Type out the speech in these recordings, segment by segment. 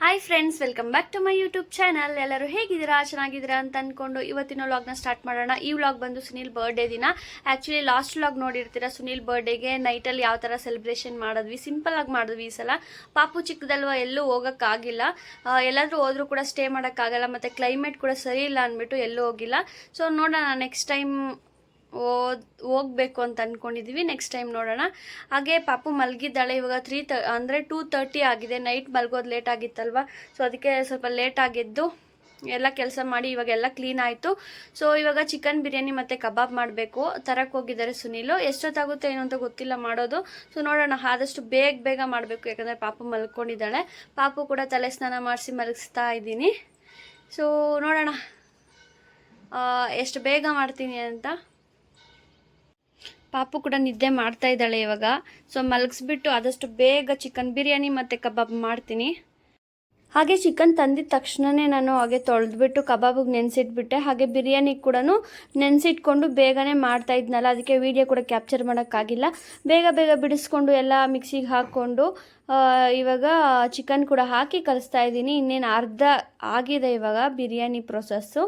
Hi friends welcome back to my YouTube channel ಎಲ್ಲರೂ ಹೇಗಿದ್ದೀರಾ? ಚೆನ್ನಾಗಿದ್ದೀರಾ ಅಂತ ಅಂದ್ಕೊಂಡು ಇವತ್ತಿನ ವ್ಲಾಗ್ನ ಸ್ಟಾರ್ಟ್ ಮಾಡೋಣ. ಈ ವ್ಲಾಗ್ ಬಂದು ಸುನೀಲ್ ಬರ್ಡೇ ದಿನ. ಆ್ಯಕ್ಚುಲಿ ಲಾಸ್ಟ್ ವ್ಲಾಗ್ ನೋಡಿರ್ತೀರಾ? ಸುನೀಲ್ ಬರ್ಡೇಗೆ ನೈಟಲ್ಲಿ ಯಾವ ಥರ ಸೆಲೆಬ್ರೇಷನ್ ಮಾಡಿದ್ವಿ? ಸಿಂಪಲ್ ಆಗಿ ಮಾಡಿದ್ವಿ ಈ ಸಲ. ಪಾಪು ಚಿಕ್ಕದಲ್ವ, ಎಲ್ಲೂ ಹೋಗೋಕ್ಕಾಗಿಲ್ಲ ಎಲ್ಲಾದರೂ ಹೋದ್ರೂ ಕೂಡ ಸ್ಟೇ ಮಾಡೋಕ್ಕಾಗಲ್ಲ ಮತ್ತು ಕ್ಲೈಮೇಟ್ ಕೂಡ ಸರಿ ಇಲ್ಲ ಅಂದ್ಬಿಟ್ಟು ಎಲ್ಲೂ ಹೋಗಿಲ್ಲ. ಸೊ ನೋಡೋಣ ನೆಕ್ಸ್ಟ್ ಟೈಮ್ ಓದ್, ಹೋಗ್ಬೇಕು ಅಂತ ಅಂದ್ಕೊಂಡಿದ್ದೀವಿ ನೆಕ್ಸ್ಟ್ ಟೈಮ್ ನೋಡೋಣ. ಹಾಗೆ ಪಾಪು ಮಲಗಿದ್ದಾಳೆ. ಇವಾಗ ತ್ರೀ ತ ಅಂದರೆ ಟೂ ತರ್ಟಿ ಆಗಿದೆ. ನೈಟ್ ಮಲ್ಗೋದು ಲೇಟ್ ಆಗಿತ್ತಲ್ವ? ಸೊ ಅದಕ್ಕೆ ಸ್ವಲ್ಪ ಲೇಟ್ ಆಗಿದ್ದು ಎಲ್ಲ ಕೆಲಸ ಮಾಡಿ ಇವಾಗೆಲ್ಲ ಕ್ಲೀನ್ ಆಯಿತು. ಸೊ ಇವಾಗ ಚಿಕನ್ ಬಿರಿಯಾನಿ ಮತ್ತು ಕಬಾಬ್ ಮಾಡಬೇಕು. ತರಕ್ಕೆ ಹೋಗಿದ್ದಾರೆ ಸುನೀಲು. ಎಷ್ಟೊತ್ತಾಗುತ್ತೆ ಏನು ಅಂತ ಗೊತ್ತಿಲ್ಲ ಮಾಡೋದು. ಸೊ ನೋಡೋಣ. ಆದಷ್ಟು ಬೇಗ ಬೇಗ ಮಾಡಬೇಕು. ಯಾಕಂದರೆ ಪಾಪು ಮಲ್ಕೊಂಡಿದ್ದಾಳೆ. ಪಾಪು ಕೂಡ ತಲೆ ಸ್ನಾನ ಮಾಡಿಸಿ ಮಲಗಿಸ್ತಾ ಇದ್ದೀನಿ. ಸೊ ನೋಡೋಣ. ಎಷ್ಟು ಬೇಗ ಮಾಡ್ತೀನಿ ಅಂತ. ಪಾಪು ಕೂಡ ನಿದ್ದೆ ಮಾಡ್ತಾ ಇದ್ದಾಳೆ ಇವಾಗ. ಸೊ ಮಲಗಿಸ್ಬಿಟ್ಟು ಆದಷ್ಟು ಬೇಗ ಚಿಕನ್ ಬಿರಿಯಾನಿ ಮತ್ತು ಕಬಾಬ್ ಮಾಡ್ತೀನಿ. ಹಾಗೆ ಚಿಕನ್ ತಂದಿದ ತಕ್ಷಣವೇ ನಾನು ಹಾಗೆ ತೊಳೆದ್ಬಿಟ್ಟು ಕಬಾಬಿಗೆ ನೆನೆಸಿಟ್ಬಿಟ್ಟೆ. ಹಾಗೆ ಬಿರಿಯಾನಿ ಕೂಡ ನೆನೆಸಿಟ್ಕೊಂಡು ಬೇಗನೆ ಮಾಡ್ತಾ ಇದ್ನಲ್ಲ, ಅದಕ್ಕೆ ವೀಡಿಯೋ ಕೂಡ ಕ್ಯಾಪ್ಚರ್ ಮಾಡೋಕ್ಕಾಗಿಲ್ಲ. ಬೇಗ ಬೇಗ ಬಿಡಿಸ್ಕೊಂಡು ಎಲ್ಲ ಮಿಕ್ಸಿಗೆ ಹಾಕ್ಕೊಂಡು ಇವಾಗ ಚಿಕನ್ ಕೂಡ ಹಾಕಿ ಕಲಿಸ್ತಾ ಇದ್ದೀನಿ. ಇನ್ನೇನು ಅರ್ಧ ಆಗಿದೆ ಇವಾಗ ಬಿರಿಯಾನಿ ಪ್ರೊಸೆಸ್ಸು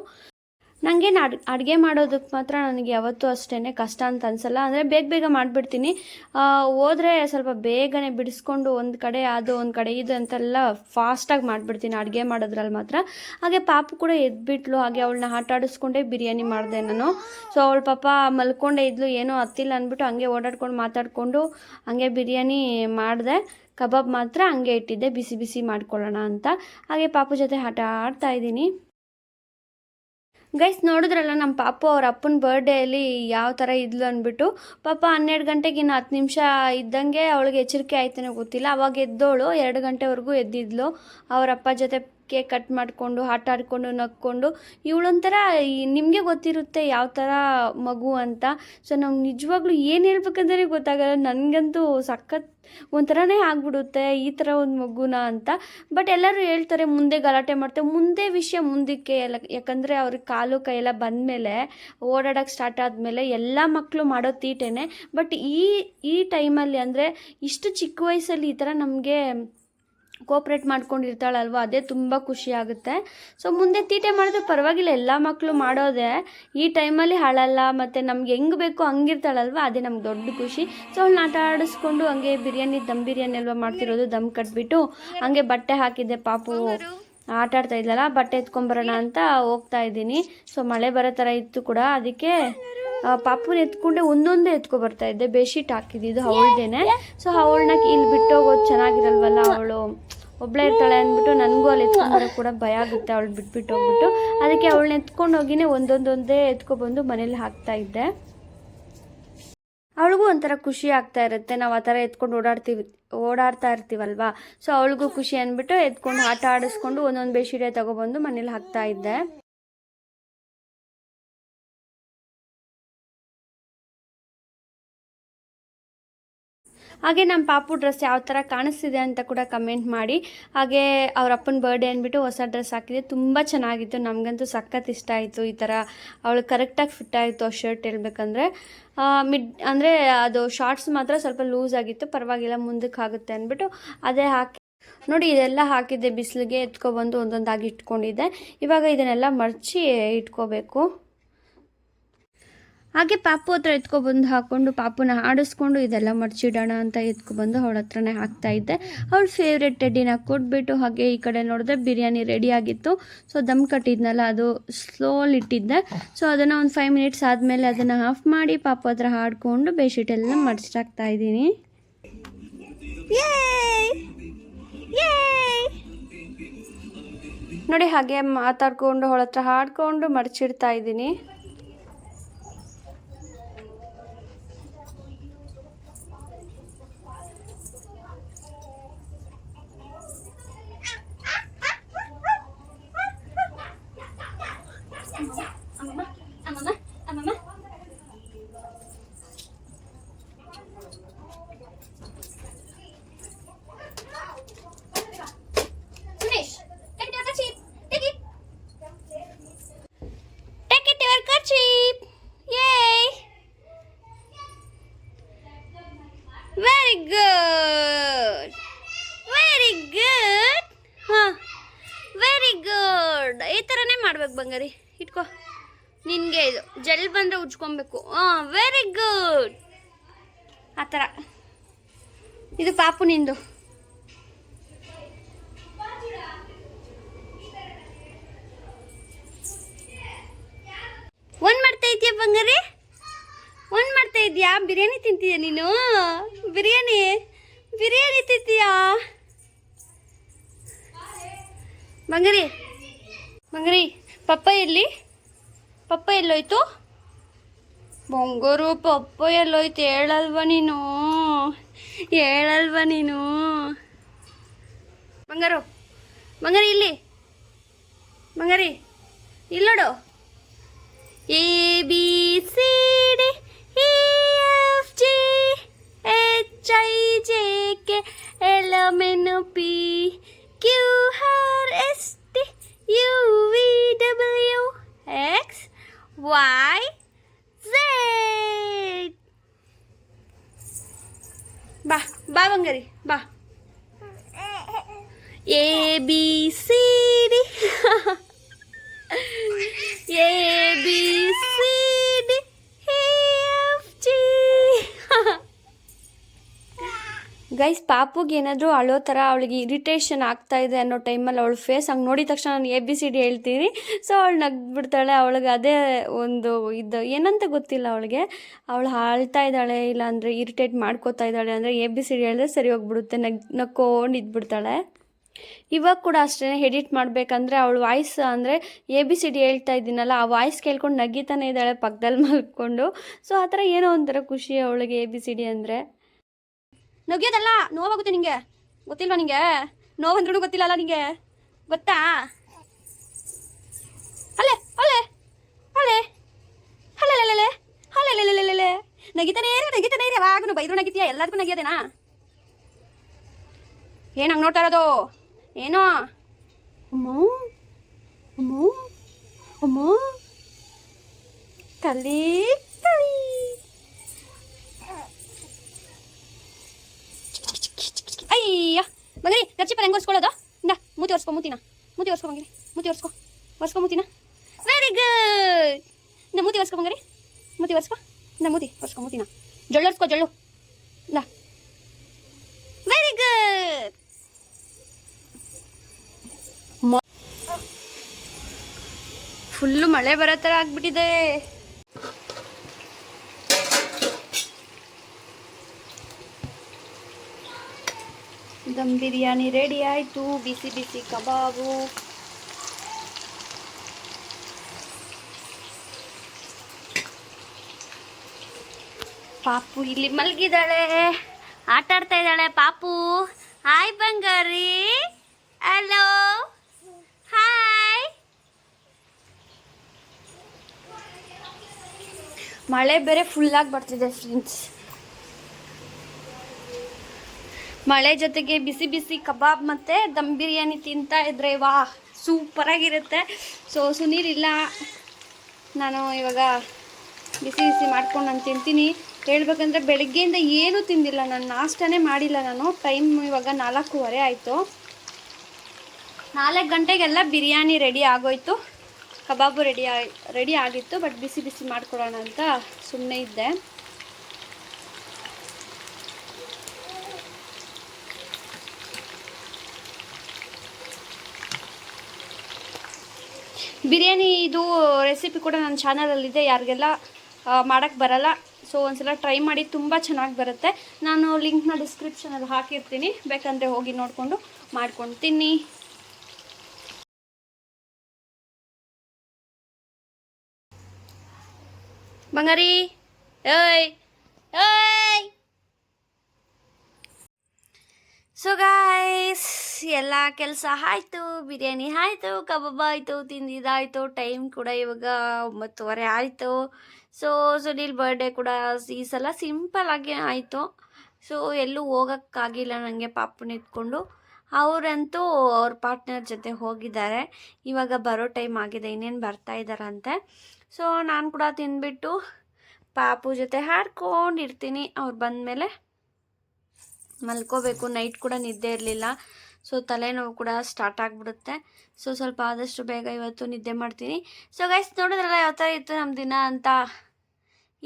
ನನಗೇನು ಅಡ್, ಅಡುಗೆ ಮಾಡೋದಕ್ಕೆ ಮಾತ್ರ ನನಗೆ ಯಾವತ್ತೂ ಅಷ್ಟೇ ಕಷ್ಟ ಅಂತ ಅನಿಸಲ್ಲ. ಅಂದರೆ ಬೇಗ ಬೇಗ ಮಾಡಿಬಿಡ್ತೀನಿ. ಹೋದರೆ ಸ್ವಲ್ಪ ಬೇಗನೆ ಬಿಡಿಸ್ಕೊಂಡು ಒಂದು ಕಡೆ ಅದು ಒಂದು ಕಡೆ ಇದು ಅಂತೆಲ್ಲ ಫಾಸ್ಟಾಗಿ ಮಾಡಿಬಿಡ್ತೀನಿ ಅಡುಗೆ ಮಾಡೋದ್ರಲ್ಲಿ ಮಾತ್ರ. ಹಾಗೆ ಪಾಪು ಕೂಡ ಎದ್ಬಿಟ್ಲು. ಹಾಗೆ ಅವಳನ್ನ ಆಟ ಆಡಿಸ್ಕೊಂಡೇ ಬಿರಿಯಾನಿ ಮಾಡಿದೆ ನಾನು. ಸೊ ಅವಳ ಪಾಪ ಮಲ್ಕೊಂಡೇ ಇದ್ಲು. ಏನೋ ಹತ್ತಿಲ್ಲ ಅಂದ್ಬಿಟ್ಟು ಹಂಗೆ ಓಡಾಡ್ಕೊಂಡು ಮಾತಾಡಿಕೊಂಡು ಹಂಗೆ ಬಿರಿಯಾನಿ ಮಾಡಿದೆ. ಕಬಾಬ್ ಮಾತ್ರ ಹಂಗೆ ಇಟ್ಟಿದ್ದೆ. ಬಿಸಿ ಬಿಸಿ ಮಾಡ್ಕೊಳ್ಳೋಣ ಅಂತ. ಹಾಗೆ ಪಾಪು ಜೊತೆ ಆಟ ಆಡ್ತಾ ಇದ್ದೀನಿ. ಗೈಸ್ ನೋಡಿದ್ರಲ್ಲ ನಮ್ಮ ಪಾಪು ಅವ್ರ ಅಪ್ಪನ ಬರ್ಡೇಲಿ ಯಾವ ಥರ ಇದ್ಲು ಅಂದ್ಬಿಟ್ಟು ಪಾಪ ಹನ್ನೆರಡು ಗಂಟೆಗೆ ಇನ್ನು ಹತ್ತು ನಿಮಿಷ ಇದ್ದಂಗೆ ಅವಳಿಗೆ ಎಚ್ಚರಿಕೆ ಆಯ್ತೇನೋ ಗೊತ್ತಿಲ್ಲ. ಅವಾಗ ಎದ್ದೋಳು, ಎರಡು ಗಂಟೆವರೆಗೂ ಎದ್ದಿದ್ಲು. ಅವ್ರ ಅಪ್ಪ ಜೊತೆ ಕೇಕ್ ಕಟ್ ಮಾಡಿಕೊಂಡು, ಆಟ ಆಡಿಕೊಂಡು ನಕ್ಕೊಂಡು ಇವಳೊಂಥರ ನಿಮಗೆ ಗೊತ್ತಿರುತ್ತೆ ಯಾವ ಥರ ಮಗು ಅಂತ. ಸೊ ನಮ್ಗೆ ನಿಜವಾಗ್ಲೂ ಏನು ಹೇಳ್ಬೇಕಂದ್ರೆ ಗೊತ್ತಾಗಲ್ಲ. ನನಗಂತೂ ಸಖತ್ ಒಂಥರನೇ ಆಗ್ಬಿಡುತ್ತೆ ಈ ಥರ ಒಂದು ಮಗುನ ಅಂತ. ಬಟ್ ಎಲ್ಲರೂ ಹೇಳ್ತಾರೆ, ಮುಂದೆ ಗಲಾಟೆ ಮಾಡ್ತೇವೆ ಮುಂದೆ ವಿಷಯ ಮುಂದಕ್ಕೆ ಎಲ್ಲ, ಯಾಕಂದರೆ ಅವ್ರಿಗೆ ಕಾಲು ಕೈಯೆಲ್ಲ ಬಂದಮೇಲೆ ಓಡಾಡೋಕ್ಕೆ ಸ್ಟಾರ್ಟ್ ಆದಮೇಲೆ ಎಲ್ಲ ಮಕ್ಕಳು ಮಾಡೋ ತೀಟೆನೆ. ಬಟ್ ಈ ಈ ಟೈಮಲ್ಲಿ ಅಂದರೆ ಇಷ್ಟು ಚಿಕ್ಕ ವಯಸ್ಸಲ್ಲಿ ಈ ಥರ ನಮಗೆ ಕೋಪ್ರೇಟ್ ಮಾಡ್ಕೊಂಡಿರ್ತಾಳಲ್ವ, ಅದೇ ತುಂಬ ಖುಷಿ ಆಗುತ್ತೆ. ಸೊ ಮುಂದೆ ತೀಟೆ ಮಾಡಿದ್ರೆ ಪರವಾಗಿಲ್ಲ, ಎಲ್ಲ ಮಕ್ಕಳು ಮಾಡೋದೇ ಈ ಟೈಮಲ್ಲಿ ಹಾಳಲ್ಲ, ಮತ್ತು ನಮ್ಗೆ ಹೆಂಗೆ ಬೇಕೋ ಹಂಗಿರ್ತಾಳಲ್ವ, ಅದೇ ನಮ್ಗೆ ದೊಡ್ಡ ಖುಷಿ. ಸೊ ಅವ್ಳನ್ನ ಆಟ ಆಡಿಸ್ಕೊಂಡು ಹಂಗೆ ಬಿರಿಯಾನಿ, ದಮ್ ಬಿರಿಯಾನಿ ಅಲ್ವಾ ಮಾಡ್ತಿರೋದು, ದಮ್ ಕಟ್ಬಿಟ್ಟು ಹಂಗೆ ಬಟ್ಟೆ ಹಾಕಿದ್ದೆ. ಪಾಪು ಆಟ ಆಡ್ತಾ ಇದ್ಲಲ್ಲ, ಬಟ್ಟೆ ಎತ್ಕೊಂಬರೋಣ ಅಂತ ಹೋಗ್ತಾ ಇದ್ದೀನಿ. ಸೊ ಮಳೆ ಬರೋ ಥರ ಇತ್ತು ಕೂಡ, ಅದಕ್ಕೆ ಪಾಪುನ ಎತ್ಕೊಂಡೆ ಒಂದೊಂದೇ ಎತ್ಕೊ ಬರ್ತಾ ಇದ್ದೆ. ಬೆಡ್ಶೀಟ್ ಹಾಕಿದ್ದು. ಅವಳದೇನೆ. ಸೊ ಅವಳನ್ನ ಇಲ್ಲಿ ಬಿಟ್ಟೋಗೋದು ಚೆನ್ನಾಗಿರಲ್ವಲ್ಲ ಅವಳು? ಒಬ್ಳೆ ಇರ್ತಾಳೆ ಅಂದ್ಬಿಟ್ಟು ನನಗೂ ಅಲ್ಲಿ ಎತ್ಕೊಂಡ್ರೆ ಕೂಡ ಭಯ ಆಗುತ್ತೆ. ಅವಳು ಬಿಟ್ಬಿಟ್ಟು ಹೋಗ್ಬಿಟ್ಟು. ಅದಕ್ಕೆ ಅವಳನ್ನ ಎತ್ಕೊಂಡು ಹೋಗಿನೇ ಒಂದೊಂದೊಂದೇ ಎತ್ಕೊಬಂದು ಮನೇಲಿ ಹಾಕ್ತಾ ಇದ್ದೆ. ಅವಳಿಗೂ ಒಂಥರ ಖುಷಿ ಆಗ್ತಾ ಇರುತ್ತೆ. ನಾವು ಆ ಥರ ಎತ್ಕೊಂಡು ಓಡಾಡ್ತೀವಿ, ಓಡಾಡ್ತಾ ಇರ್ತೀವಲ್ವಾ? ಸೊ ಅವಳಿಗೂ ಖುಷಿ ಅಂದ್ಬಿಟ್ಟು ಎತ್ಕೊಂಡು ಆಟ ಆಡಿಸ್ಕೊಂಡು ಒಂದೊಂದು ಬೆಡ್ಶೀಟೇ ತಗೊಬಂದು ಮನೇಲಿ ಹಾಕ್ತಾ ಇದ್ದೆ. ಹಾಗೆ ನಮ್ಮ ಪಾಪು ಡ್ರೆಸ್ ಯಾವ ಥರ ಕಾಣಿಸ್ತಿದೆ ಅಂತ ಕೂಡ ಕಮೆಂಟ್ ಮಾಡಿ. ಹಾಗೆ ಅವ್ರ ಅಪ್ಪನ ಬರ್ಡೇ ಅಂದ್ಬಿಟ್ಟು ಹೊಸ ಡ್ರೆಸ್ ಹಾಕಿದೆ. ತುಂಬ ಚೆನ್ನಾಗಿತ್ತು. ನಮಗಂತೂ ಸಖತ್ ಇಷ್ಟ ಆಯಿತು ಈ ಥರ ಅವಳು ಕರೆಕ್ಟಾಗಿ ಫಿಟ್ ಆಯಿತು ಆ ಶರ್ಟ್ ಹೇಳ್ಬೇಕಂದ್ರೆ. ಮಿಡ್ ಅಂದರೆ ಅದು ಶಾರ್ಟ್ಸ್ ಮಾತ್ರ ಸ್ವಲ್ಪ ಲೂಸ್ ಆಗಿತ್ತು. ಪರವಾಗಿಲ್ಲ ಮುಂದಕ್ಕೆ ಆಗುತ್ತೆ ಅಂದ್ಬಿಟ್ಟು ಅದೇ ಹಾಕಿ ನೋಡಿ ಇದೆಲ್ಲ ಹಾಕಿದ್ದೆ. ಬಿಸಿಲಿಗೆ ಎತ್ಕೊಬಂದು ಒಂದೊಂದಾಗಿ ಇಟ್ಕೊಂಡಿದ್ದೆ. ಇವಾಗ ಇದನ್ನೆಲ್ಲ ಮರ್ಚಿ ಇಟ್ಕೋಬೇಕು. ಹಾಗೆ ಪಾಪು ಹತ್ರ ಎತ್ಕೊಬಂದು ಹಾಕ್ಕೊಂಡು ಪಾಪುನ ಆಡಿಸ್ಕೊಂಡು ಇದೆಲ್ಲ ಮರ್ಚಿಡೋಣ ಅಂತ ಎತ್ಕೊಬಂದು ಅವಳ ಹತ್ರನೇ ಹಾಕ್ತಾ ಇದ್ದೆ. ಅವಳ ಫೇವ್ರೆಟ್ ಟೆಡ್ಡಿನ ಕೊಟ್ಬಿಟ್ಟು ಹಾಗೆ ಈ ಕಡೆ ನೋಡಿದ್ರೆ ಬಿರಿಯಾನಿ ರೆಡಿ ಆಗಿತ್ತು. ಸೊ ದಮ್ ಕಟ್ಟಿದ್ನಲ್ಲ ಅದು ಸ್ಲೋಲಿ ಇಟ್ಟಿದ್ದೆ. ಸೊ ಅದನ್ನು ಒಂದು ಫೈವ್ ಮಿನಿಟ್ಸ್ ಆದಮೇಲೆ ಅದನ್ನು ಆಫ್ ಮಾಡಿ ಪಾಪು ಹತ್ರ ಹಾಡ್ಕೊಂಡು ಬೆಡ್ಶೀಟ್ ಎಲ್ಲ ಮಡ್ಚಾಕ್ತಾ ಇದ್ದೀನಿ. ನೋಡಿ ಹಾಗೆ ಮಾತಾಡ್ಕೊಂಡು ಅವಳ ಹತ್ರ ಹಾಡ್ಕೊಂಡು ಮಡಚಿಡ್ತಾ ಇದ್ದೀನಿ. ಮಾಡ್ಬೇಕು ಬಂಗಾರಿ? ಇಟ್ಕೋ. ನಿನಗೆ ಇದು ಜಲ್ ಬಂದರೆ ಉಜ್ಕೊಬೇಕು. ಹಾಂ ವೆರಿ ಗುಡ್ ಆ ಥರ. ಇದು ಪಾಪು ನಿಂದು. ಒಂದು ಮಾಡ್ತಾ ಇದೆಯಾ ಬಂಗಾರಿ? ಒಂದು ಮಾಡ್ತಾ ಇದೆಯಾ? ಬಿರಿಯಾನಿ ತಿಂತೀಯ ನೀನು? ಬಿರಿಯಾನಿ? ಬಿರಿಯಾನಿ ತಿಂತೀಯಾ? ಬಂಗಾರಿ ಬಂಗಾರಿ ಪಪ್ಪ ಎಲ್ಲಿ? ಪಪ್ಪ ಎಲ್ಲೋಯ್ತು? ಬಂಗರು, ಪಪ್ಪ ಎಲ್ಲೋಯ್ತು. ಹೇಳಲ್ವ ನೀನು? ಹೇಳಲ್ವ ನೀನು? ಬಂಗಾರು, ಬಂಗಾರಿ ಇಲ್ಲಿ. ಬಂಗಾರಿ ಇಲ್ಲೋಡು A, B, C, D, E, F, G, H, I, J, K, L, M, N, P, Q, R, S T U V W X Y Z ಬಾ ಬಾ ಬಂಗಾರಿ ಬಾ A B C D A B guys ಪಾಪುಗೆ ಏನಾದರೂ ಅಳೋ ಥರ ಅವಳಿಗೆ irritation ಆಗ್ತಾ ಇದೆ ಅನ್ನೋ ಟೈಮಲ್ಲಿ ಅವಳು ಫೇಸ್ ಹಂಗೆ ನೋಡಿದ ತಕ್ಷಣ ನಾನು ಎ ಬಿ ಸಿ ಡಿ ಹೇಳ್ತೀನಿ. ಸೊ ಅವಳು ನಗ್ಬಿಡ್ತಾಳೆ, ಅವಳಿಗೆ ಅದೇ ಒಂದು ಇದು. ಏನಂತ ಗೊತ್ತಿಲ್ಲ ಅವಳಿಗೆ. ಅವಳು ಹಾಳ್ತಾ ಇದ್ದಾಳೆ, ಇಲ್ಲಾಂದರೆ ಇರಿಟೇಟ್ ಮಾಡ್ಕೋತಾ ಇದ್ದಾಳೆ ಅಂದರೆ ಎ ಬಿ ಸಿ ಡಿ ಹೇಳಿದ್ರೆ ಸರಿ ಹೋಗ್ಬಿಡುತ್ತೆ. ನಗ್, ನಕ್ಕೊಂಡು ಇದ್ಬಿಡ್ತಾಳೆ. ಇವಾಗ ಕೂಡ ಅಷ್ಟೇ ಎಡಿಟ್ ಮಾಡಬೇಕಂದ್ರೆ ಅವಳು ವಾಯ್ಸ್ ಅಂದರೆ ಎ ಬಿ ಸಿ ಡಿ ಹೇಳ್ತಾ ಇದ್ದೀನಲ್ಲ, ಆ ವಾಯ್ಸ್ ಕೇಳ್ಕೊಂಡು ನಗಿತಾನೆ ಇದ್ದಾಳೆ ಪಕ್ಕದಲ್ಲಿ ಮಲ್ಕೊಂಡು. ಸೊ ಆ ಥರ ಏನೋ ಒಂಥರ ಖುಷಿ ಅವಳಿಗೆ ಎ ಬಿ ಸಿ ಡಿ ಅಂದರೆ. ನಗಿಯೋದಲ್ಲ ನೋವಾಗುತ್ತೆ ನಿಂಗೆ. ಗೊತ್ತಿಲ್ವಾ ನಿಂಗೆ? ನೋವಂದ್ರೂ ಗೊತ್ತಿಲ್ಲಲ್ಲ ನಿಂಗೆ. ಗೊತ್ತಾ? ಅಲ್ಲೇ ಅಲ್ಲೇ ಅಲ್ಲೇ ಅಲ್ಲೇ ಅಲ್ಲೇ ನಗಿತಾನೇ ಇರು ನಗಿತಾನೇ ಇರು. ಯಾವಾಗೂ ಬೈದ್ರು ನಗಿತೀಯ, ಎಲ್ಲದಕ್ಕೂ ನಗಿಯೋದೇನಾ? ಏನು ಹಂಗೆ ನೋಡ್ತಾ ಇರೋದು? ಏನೋ? ಅಮ್ಮೋ ಅಮ್ಮೋ ಅಮ್ಮೋ. ತಲೆ ತಳಿ ಗರ್ಚಿಪರ್ ಹೆಂಗೆ ಒರ್ಸ್ಕೊಳ್ಳೋದು ಮೂತಿ ಒರ್ಸ್ಕೊ, ಮೂತಿನ. ಮೂತಿ ಒರ್ಸ್ಕೊ ಬಂಗಿರಿ ಮೂತಿ ಒರ್ಸ್ಕೊ. ಒರ್ಸ್ಕೊ ಮೂತಿನ. ವೆರಿ ಗುಡ್ ಇಂದ, ಮೂತಿ ಒರ್ಸ್ಕೊ ಬಂಗಿರಿ ಮೂತಿ ಒರ್ಸ್ಕೊ. ಇಂದ, ಮೂತಿ ಒರ್ಸ್ಕೊ, ಮೂತಿನ. ಜೊಳ್ಳು ಒರ್ಸ್ಕೊ, ಜೊಳ್ಳು. ಇಂದ. ವೆರಿ ಗುಡ್ ಫುಲ್ಲು ಮಳೆ ಬರೋ ಥರ ಆಗ್ಬಿಟ್ಟಿದೆ. ದಮ್ ಬಿರಿಯಾನಿ ರೆಡಿ ಆಯಿತು. ಬಿಸಿ ಬಿಸಿ ಕಬಾಬು. ಪಾಪು ಇಲ್ಲಿ ಮಲಗಿದ್ದಾಳೆ ಆಟ ಆಡ್ತಾ ಇದ್ದಾಳೆ ಪಾಪು. ಹಾಯ್ ಬಂಗಾರಿ. ಹಲೋ ಹಾಯ್ ಮಳೆ ಬೇರೆ ಫುಲ್ಲಾಗಿ ಬರ್ತಿದೆ ಫ್ರೆಂಡ್ಸ್ ಮಳೆ ಜೊತೆಗೆ ಬಿಸಿ ಬಿಸಿ ಕಬಾಬ್ ಮತ್ತು ದಮ್ ಬಿರಿಯಾನಿ ತಿಂತಾ ಇದ್ರೆ ವಾ ಸೂಪರಾಗಿರುತ್ತೆ ಸೊ ಸುನೀರ್ ಇಲ್ಲ. ನಾನು ಇವಾಗ ಬಿಸಿ ಬಿಸಿ ಮಾಡ್ಕೊಂಡು ನಾನು ತಿಂತೀನಿ. ಹೇಳ್ಬೇಕಂದ್ರೆ ಬೆಳಗ್ಗೆಯಿಂದ ಏನೂ ತಿಂದಿಲ್ಲ ನಾನು. ನಾಷ್ಟನೇ ಮಾಡಿಲ್ಲ ನಾನು. ಟೈಮ್ ಇವಾಗ ನಾಲ್ಕೂವರೆ ಆಯಿತು. ನಾಲ್ಕು ಗಂಟೆಗೆಲ್ಲ ಬಿರಿಯಾನಿ ರೆಡಿ ಆಗೋಯ್ತು. ಕಬಾಬು ರೆಡಿ ಆಗಿ ರೆಡಿ ಆಗಿತ್ತು ಬಟ್ ಬಿಸಿ ಬಿಸಿ ಮಾಡ್ಕೊಡೋಣ ಅಂತ ಸುಮ್ಮನೆ ಇದ್ದೆ. ಬಿರಿಯಾನಿ ಇದು ರೆಸಿಪಿ ಕೂಡ ನನ್ನ ಚಾನಲಲ್ಲಿದೆ ಯಾರಿಗೆಲ್ಲ ಮಾಡೋಕ್ಕೆ ಬರಲ್ಲ. ಸೊ ಒಂದ್ಸಲ ಟ್ರೈ ಮಾಡಿ ತುಂಬ ಚೆನ್ನಾಗಿ ಬರುತ್ತೆ. ನಾನು ಲಿಂಕ್ನ ಡಿಸ್ಕ್ರಿಪ್ಷನಲ್ಲಿ ಹಾಕಿರ್ತೀನಿ. ಬೇಕಂದರೆ ಹೋಗಿ ನೋಡಿಕೊಂಡು ಮಾಡ್ಕೊಂಡು ತಿನ್ನಿ ಬಂಗಾರಿ! ಏಯ್! ಏಯ್! ಸೊ ಗಾಯ್ಸ್ ಎಲ್ಲ ಕೆಲಸ ಆಯಿತು, ಬಿರಿಯಾನಿ ಆಯಿತು, ಕಬಾಬ್ ಆಯಿತು, ತಿಂದಿದ್ದಾಯಿತು ಟೈಮ್ ಕೂಡ ಇವಾಗ ಒಂಬತ್ತುವರೆ ಆಯಿತು. ಸೊ ಸುನೀಲ್ ಬರ್ಡೇ ಕೂಡ ಈ ಸಲ ಸಿಂಪಲ್ ಆಗಿ ಆಯಿತು. ಸೊ ಎಲ್ಲೂ ಹೋಗೋಕ್ಕಾಗಿಲ್ಲ ನನಗೆ ಪಾಪನ ಇಟ್ಕೊಂಡು. ಅವರಂತೂ ಅವ್ರ ಪಾರ್ಟ್ನರ್ ಜೊತೆ ಹೋಗಿದ್ದಾರೆ. ಇವಾಗ ಬರೋ ಟೈಮ್ ಆಗಿದೆ, ಇನ್ನೇನು ಬರ್ತಾ ಇದ್ದಾರಂತೆ. ಸೊ ನಾನು ಕೂಡ ತಿಂದ್ಬಿಟ್ಟು ಪಾಪು ಜೊತೆ ಹಾಡ್ಕೊಂಡಿರ್ತೀನಿ ಅವ್ರು ಬಂದಮೇಲೆ ಮಲ್ಕೋಬೇಕು ನೈಟ್ ಕೂಡ ನಿದ್ದೆ ಇರಲಿಲ್ಲ. ಸೊ ತಲೆನೋವು ಕೂಡ ಸ್ಟಾರ್ಟ್ ಆಗಿಬಿಡುತ್ತೆ. ಸೊ ಸ್ವಲ್ಪ ಆದಷ್ಟು ಬೇಗ ಇವತ್ತು ನಿದ್ದೆ ಮಾಡ್ತೀನಿ. ಸೊ ಗೈಸ್ ನೋಡಿದ್ರಲ್ಲ ಯಾವ ಥರ ಇತ್ತು ನಮ್ಮ ದಿನ ಅಂತ?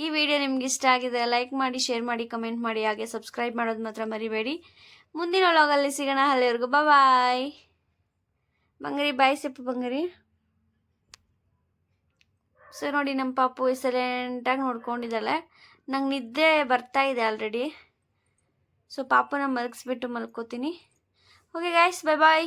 ಈ ವಿಡಿಯೋ ನಿಮ್ಗೆ ಇಷ್ಟ ಆಗಿದೆ ಲೈಕ್ ಮಾಡಿ ಶೇರ್ ಮಾಡಿ ಕಮೆಂಟ್ ಮಾಡಿ, ಹಾಗೆ ಸಬ್ಸ್ಕ್ರೈಬ್ ಮಾಡೋದು ಮಾತ್ರ ಮರಿಬೇಡಿ. ಮುಂದಿನ ಒಳಗಲ್ಲಿ ಸಿಗೋಣ. ಅಲ್ಲಿವರೆಗೂ ಬಾಯ್ ಬಂಗರಿ ಬಾಯ್ ಸಿಪ್ಪು ಬಂಗರಿ. ಸೊ ನೋಡಿ ನಮ್ಮ ಪಾಪು ಸೈಲೆಂಟಾಗಿ ನೋಡ್ಕೊಂಡಿದ್ದಾಳೆ. ನಂಗೆ ನಿದ್ದೆ ಬರ್ತಾ ಇದೆ ಆಲ್ರೆಡಿ ಸೊ ಪಾಪುನ ಮಲಗಿಸ್ಬಿಟ್ಟು ಮಲ್ಕೋತೀನಿ. Okay guys bye bye